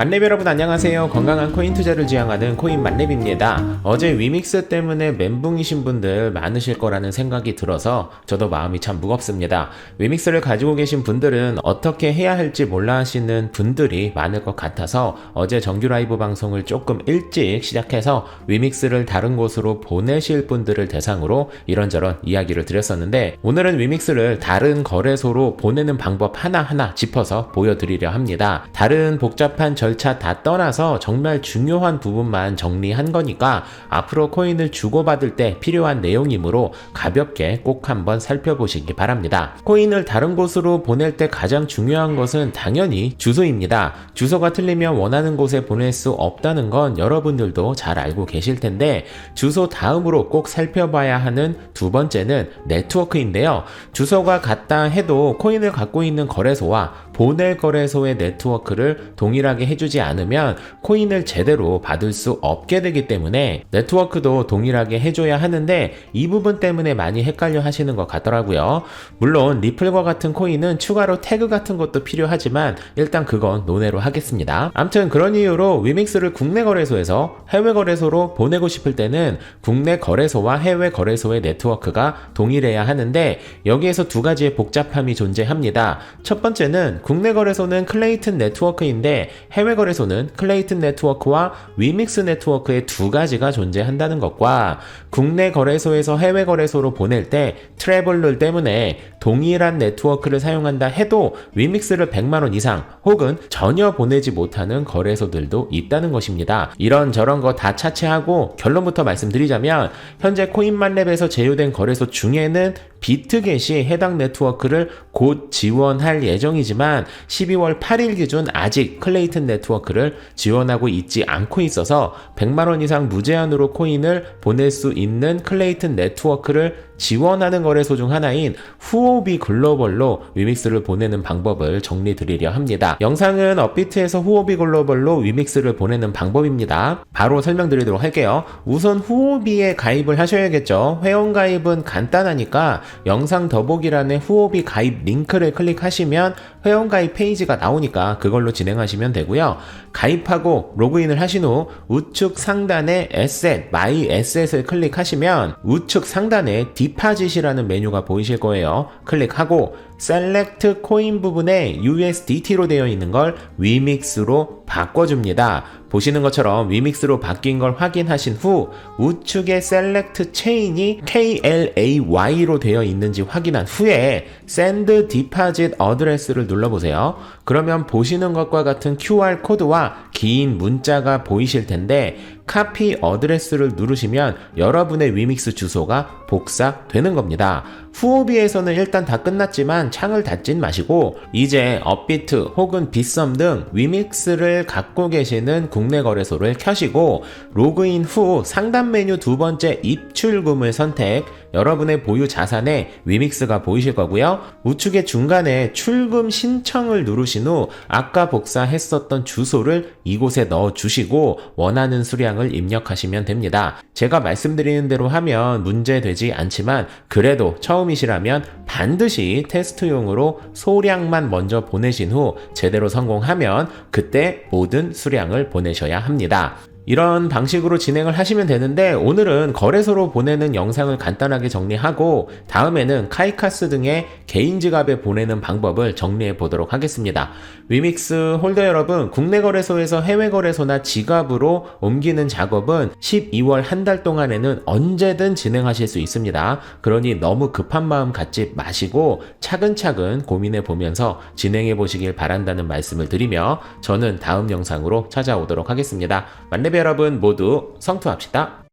만렙 여러분 안녕하세요. 건강한 코인 투자를 지향하는 코인 만렙입니다. 어제 위믹스 때문에 멘붕이신 분들 많으실 거라는 생각이 들어서 저도 마음이 참 무겁습니다. 위믹스를 가지고 계신 분들은 어떻게 해야 할지 몰라 하시는 분들이 많을 것 같아서 어제 정규 라이브 방송을 조금 일찍 시작해서 위믹스를 다른 곳으로 보내실 분들을 대상으로 이런저런 이야기를 드렸었는데 오늘은 위믹스를 다른 거래소로 보내는 방법 하나하나 짚어서 보여드리려 합니다. 다른 복잡한 절차 다 떠나서 정말 중요한 부분만 정리한 거니까 앞으로 코인을 주고받을 때 필요한 내용이므로 가볍게 꼭 한번 살펴보시기 바랍니다. 코인을 다른 곳으로 보낼 때 가장 중요한 것은 당연히 주소입니다. 주소가 틀리면 원하는 곳에 보낼 수 없다는 건 여러분들도 잘 알고 계실 텐데 주소 다음으로 꼭 살펴봐야 하는 두 번째는 네트워크인데요. 주소가 같다 해도 코인을 갖고 있는 거래소와 보낼 거래소의 네트워크를 동일하게 해주지 않으면 코인을 제대로 받을 수 없게 되기 때문에 네트워크도 동일하게 해줘야 하는데 이 부분 때문에 많이 헷갈려 하시는 것 같더라고요. 물론 리플과 같은 코인은 추가로 태그 같은 것도 필요하지만 일단 그건 논외로 하겠습니다. 암튼 그런 이유로 위믹스를 국내 거래소에서 해외 거래소로 보내고 싶을 때는 국내 거래소와 해외 거래소의 네트워크가 동일해야 하는데 여기에서 두 가지의 복잡함이 존재합니다. 첫 번째는 국내 거래소는 클레이튼 네트워크인데 해외 거래소는 클레이튼 네트워크와 위믹스 네트워크의 두 가지가 존재한다는 것과 국내 거래소에서 해외 거래소로 보낼 때 트래블룰 때문에 동일한 네트워크를 사용한다 해도 위믹스를 100만원 이상 혹은 전혀 보내지 못하는 거래소들도 있다는 것입니다. 이런 저런 거 다 차치하고 결론부터 말씀드리자면 현재 코인만랩에서 제휴된 거래소 중에는 비트겟이 해당 네트워크를 곧 지원할 예정이지만 12월 8일 기준 아직 클레이튼 네트워크를 지원하고 있지 않고 있어서 100만원 이상 무제한으로 코인을 보낼 수 있는 클레이튼 네트워크를 지원하는 거래소 중 하나인 후오비 글로벌로 위믹스를 보내는 방법을 정리 드리려 합니다. 영상은 업비트에서 후오비 글로벌로 위믹스를 보내는 방법입니다. 바로 설명드리도록 할게요. 우선 후오비에 가입을 하셔야겠죠. 회원 가입은 간단하니까 영상 더보기란에 후오비 가입 링크를 클릭하시면 회원 가입 페이지가 나오니까 그걸로 진행하시면 되고요. 가입하고 로그인을 하신 후 우측 상단에 에셋, 마이 에셋을 클릭하시면 우측 상단에 디파짓이라는 메뉴가 보이실 거예요. 클릭하고 셀렉트 코인 부분에 USDT로 되어 있는 걸 위믹스로 바꿔줍니다. 보시는 것처럼 위믹스로 바뀐 걸 확인하신 후 우측에 셀렉트 체인이 KLAY로 되어 있는지 확인한 후에 Send Deposit Address를 눌러보세요. 그러면 보시는 것과 같은 QR 코드와 긴 문자가 보이실 텐데 카피 어드레스를 누르시면 여러분의 위믹스 주소가 복사되는 겁니다. 후오비에서는 일단 다 끝났지만 창을 닫진 마시고 이제 업비트 혹은 빗썸 등 위믹스를 갖고 계시는 국내 거래소를 켜시고 로그인 후 상단 메뉴 두 번째 입출금을 선택 여러분의 보유 자산에 위믹스가 보이실 거고요. 우측의 중간에 출금 신청을 누르신 후 아까 복사했었던 주소를 이곳에 넣어 주시고 원하는 수량을 입력하시면 됩니다. 제가 말씀드리는 대로 하면 문제되지 않지만 그래도 처음이시라면 반드시 테스트 용으로 소량만 먼저 보내신 후 제대로 성공하면 그때 모든 수량을 보내셔야 합니다. 이런 방식으로 진행을 하시면 되는데 오늘은 거래소로 보내는 영상을 간단하게 정리하고 다음에는 카이카스 등의 개인 지갑에 보내는 방법을 정리해 보도록 하겠습니다. 위믹스 홀더 여러분, 국내 거래소에서 해외 거래소나 지갑으로 옮기는 작업은 12월 한 달 동안에는 언제든 진행하실 수 있습니다. 그러니 너무 급한 마음 갖지 마시고 차근차근 고민해 보면서 진행해 보시길 바란다는 말씀을 드리며 저는 다음 영상으로 찾아오도록 하겠습니다. 만렙 여러분 모두 성투합시다.